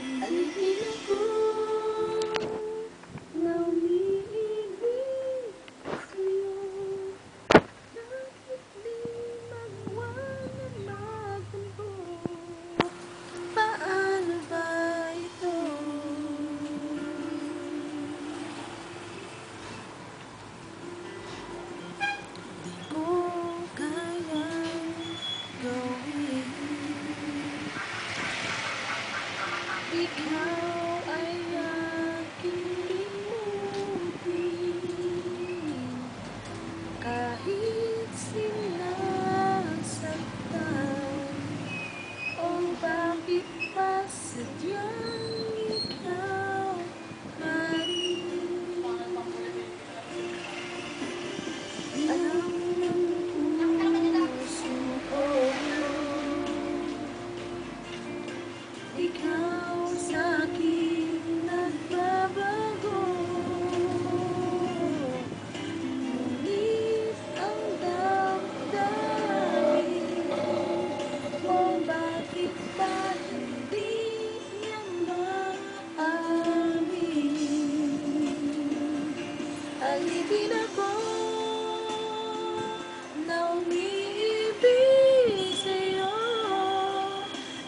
Ang hilang ko Ikaw ay aking limutin Kahit sinasaktan O bakit pa sadyang Alipin ako na umiibig sa'yo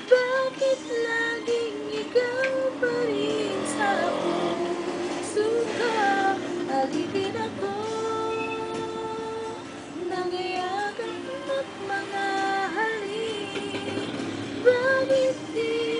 Bakit laging ikaw pa rin sa puso ko? Alipin ako ng yakap at mga halik Bakit di